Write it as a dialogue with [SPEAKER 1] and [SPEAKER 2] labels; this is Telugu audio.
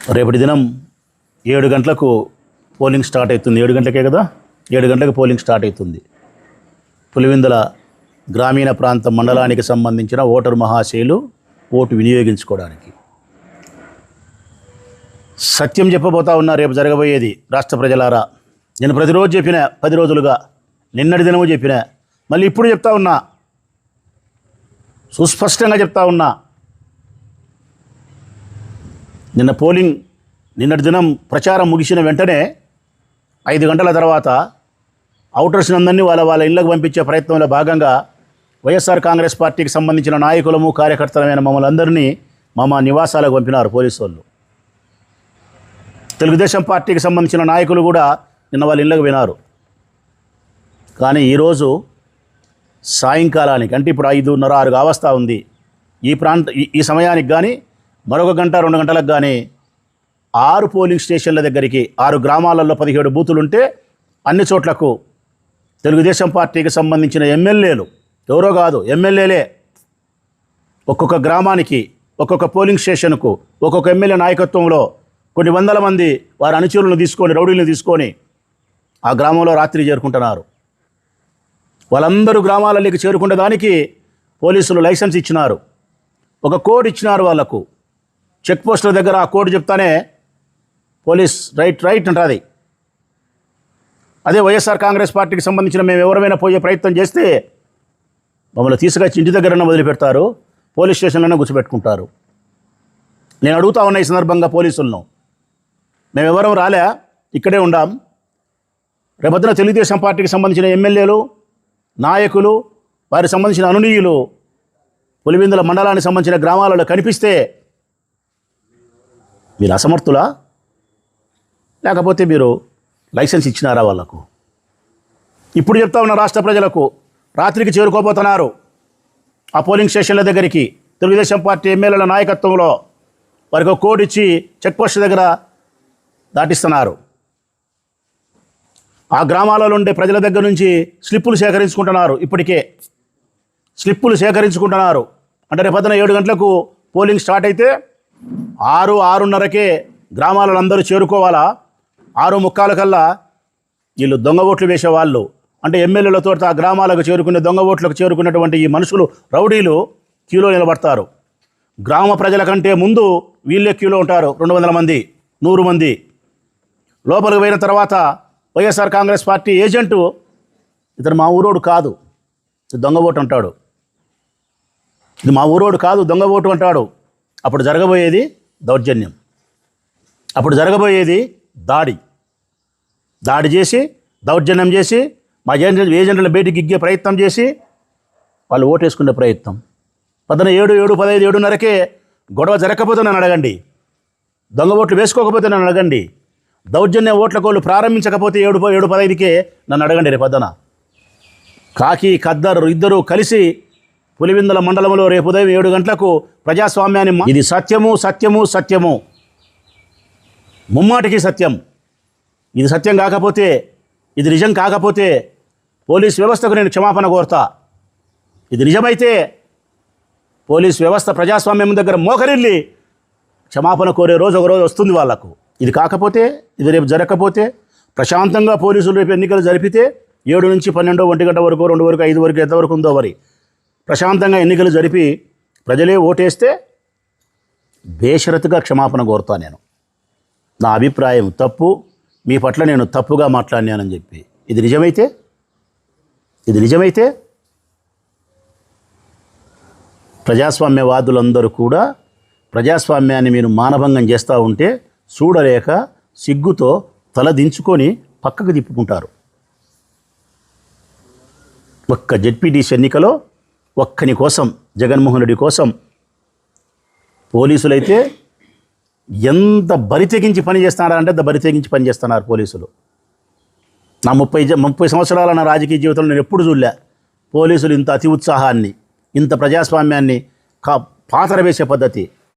[SPEAKER 1] రేపటి దినం ఏడు గంటలకు పోలింగ్ స్టార్ట్ అవుతుంది. ఏడు గంటలకే కదా? ఏడు గంటలకు పోలింగ్ స్టార్ట్ అవుతుంది. పులివిందుల గ్రామీణ ప్రాంత మండలానికి సంబంధించిన ఓటరు మహాశయులు ఓటు వినియోగించుకోవడానికి. సత్యం చెప్పబోతా ఉన్నా రేపు జరగబోయేది రాష్ట్ర ప్రజలారా. నేను ప్రతిరోజు చెప్పిన పది రోజులుగా నిన్నటి దినము చెప్పిన మళ్ళీ ఇప్పుడు చెప్తా ఉన్నా సుస్పష్టంగా చెప్తా ఉన్నా నిన్న పోలింగ్ నిన్నటి దినం ప్రచారం ముగిసిన వెంటనే ఐదు గంటల తర్వాత అవుటర్స్ అందరినీ వాళ్ళ వాళ్ళ ఇళ్ళకు పంపించే ప్రయత్నంలో భాగంగా వైఎస్ఆర్ కాంగ్రెస్ పార్టీకి సంబంధించిన నాయకులము కార్యకర్తలమైన మమ్మల్ని అందరినీ మా నివాసాలకు పంపినారు పోలీసు వాళ్ళు. తెలుగుదేశం పార్టీకి సంబంధించిన నాయకులు కూడా నిన్న వాళ్ళ ఇళ్ళకు వినారు కానీ ఈరోజు సాయంకాలానికి అంటే ఇప్పుడు ఐదున్నర ఆరు కావస్తా ఉంది. ఈ ప్రాంత ఈ- ఈ సమయానికి కానీ మరొక గంట రెండు గంటలకు కానీ ఆరు పోలింగ్ స్టేషన్ల దగ్గరికి ఆరు గ్రామాలలో పదిహేడు బూతులు ఉంటే అన్ని చోట్లకు తెలుగుదేశం పార్టీకి సంబంధించిన ఎమ్మెల్యేలు ఎవరో కాదు ఎమ్మెల్యేలే. ఒక్కొక్క గ్రామానికి ఒక్కొక్క పోలింగ్ స్టేషన్కు ఒక్కొక్క ఎమ్మెల్యే నాయకత్వంలో కొన్ని వందల మంది వారి అనుచరులను తీసుకొని రౌడీలను తీసుకొని ఆ గ్రామంలో రాత్రి చేరుకుంటున్నారు వాళ్ళందరూ గ్రామాలలోకి చేరుకునే దానికి పోలీసులు లైసెన్స్ ఇచ్చినారు. ఒక కోడ్ ఇచ్చినారు వాళ్ళకు. చెక్ పోస్టుల దగ్గర ఆ కోడ్ చెప్తానే పోలీస్ రైట్ రైట్ అంటుంది అదే. వైఎస్ఆర్ కాంగ్రెస్ పార్టీకి సంబంధించిన మేము ఎవరైనా పోయే ప్రయత్నం చేస్తే మమ్మల్ని తీసుకొచ్చి ఇంటి దగ్గరనే వదిలిపెడతారు పోలీస్ స్టేషన్లోనే కూర్చోబెట్టుకుంటారు. నేను అడుగుతా ఉన్న ఈ సందర్భంగా పోలీసులను. మేము ఎవరం రాలే ఇక్కడే ఉండాం. రేపొద్దున తెలుగుదేశం పార్టీకి సంబంధించిన ఎమ్మెల్యేలు నాయకులు వారికి సంబంధించిన అనునీయులు పులివిందుల మండలానికి సంబంధించిన గ్రామాలలో కనిపిస్తే మీరు అసమర్థులా? లేకపోతే మీరు లైసెన్స్ ఇచ్చినారా వాళ్ళకు? ఇప్పుడు చెప్తా ఉన్న రాష్ట్ర ప్రజలకు రాత్రికి చేరుకోబోతున్నారు. ఆ పోలింగ్ స్టేషన్ల దగ్గరికి తెలుగుదేశం పార్టీ ఎమ్మెల్యేల నాయకత్వంలో వారికి ఒక కోడ్ ఇచ్చి చెక్పోస్ట్ దగ్గర దాటిస్తున్నారు. ఆ గ్రామాలలో ఉండే ప్రజల దగ్గర నుంచి స్లిప్పులు సేకరించుకుంటున్నారు ఇప్పటికే. స్లిప్పులు సేకరించుకుంటున్నారు. అంటే రేపొద్దున ఏడు గంటలకు పోలింగ్ స్టార్ట్ అయితే ఆరు ఆరున్నరకే గ్రామాలలో అందరూ చేరుకోవాలా? ఆరు ముక్కాల కల్లా వీళ్ళు దొంగ ఓట్లు వేసేవాళ్ళు. అంటే ఎమ్మెల్యేలతో ఆ గ్రామాలకు చేరుకునే దొంగ ఓట్లకు చేరుకున్నటువంటి ఈ మనుషులు రౌడీలు క్యూలో నిలబడతారు. గ్రామ ప్రజల కంటే ముందు వీళ్ళే క్యూలో ఉంటారు రెండు వందల మంది నూరు మంది. లోపలికి పోయిన తర్వాత వైఎస్ఆర్ కాంగ్రెస్ పార్టీ ఏజెంటు ఇతను మా ఊరోడు కాదు. దొంగ ఓటు అంటాడు. ఇది మా ఊరోడు కాదు దొంగ ఓటు అంటాడు. అప్పుడు జరగబోయేది దౌర్జన్యం. అప్పుడు జరగబోయేది దాడి. దాడి చేసి దౌర్జన్యం చేసి మా ఏజెంట్ ఏజెంట్లను బయటికి ఇగ్గే ప్రయత్నం చేసి వాళ్ళు ఓటేసుకునే ప్రయత్నం. పొద్దున ఏడు ఏడు పదహైదు ఏడున్నరకే గొడవ జరగకపోతే నన్ను అడగండి. దొంగ ఓట్లు వేసుకోకపోతే నన్ను అడగండి. దౌర్జన్య ఓట్ల కోళ్ళు ప్రారంభించకపోతే ఏడు ఏడు పదహైదుకే నన్ను అడగండి రేపు పొద్దున. కాకి ఖద్దరు ఇద్దరు కలిసి పులివిందల మండలంలో రేపు ఉదయం ఏడు గంటలకు ప్రజాస్వామ్యాన్ని ఇది సత్యము సత్యము సత్యము. ముమ్మాటికి సత్యం. ఇది సత్యం కాకపోతే ఇది నిజం కాకపోతే పోలీస్ వ్యవస్థకు నేను క్షమాపణ కోరుతా. ఇది నిజమైతే పోలీస్ వ్యవస్థ ప్రజాస్వామ్యం దగ్గర మోకరిల్లి క్షమాపణ కోరే రోజు ఒక రోజు వస్తుంది వాళ్ళకు. ఇది కాకపోతే ఇది రేపు జరగకపోతే ప్రశాంతంగా పోలీసులు రేపు ఎన్నికలు జరిపితే ఏడు నుంచి పన్నెండో ఒంటి గంట వరకు రెండు వరకు ఐదు వరకు ఎంతవరకు ఉందో మరి. ప్రశాంతంగా ఎన్నికలు జరిపి ప్రజలే ఓటేస్తే బేషరతుగా క్షమాపణ కోరుతా నేను. నా అభిప్రాయం తప్పు మీ పట్ల నేను తప్పుగా మాట్లాడినానని చెప్పి. ఇది నిజమైతే? ఇది నిజమైతే? ప్రజాస్వామ్యవాదులందరూ కూడా ప్రజాస్వామ్యాన్ని మీరు మానభంగం చేస్తూ ఉంటే చూడలేక సిగ్గుతో తల దించుకొని పక్కకు తిప్పుకుంటారు. ఒక్క జెడ్పీటీసీ ఎన్నికలో ఒక్కని కోసం జగన్మోహన్ రెడ్డి కోసం పోలీసులైతే ఎంత బరి తెగించి పని చేస్తున్నారంటే అంత బరి తెగించి పని చేస్తున్నారు పోలీసులు. నా ముప్పై ముప్పై సంవత్సరాల నా రాజకీయ జీవితంలో నేను ఎప్పుడు చూడలే. పోలీసులు ఇంత అతి ఉత్సాహాన్ని ఇంత ప్రజాస్వామ్యాన్ని కా పాతర వేసే పద్ధతి.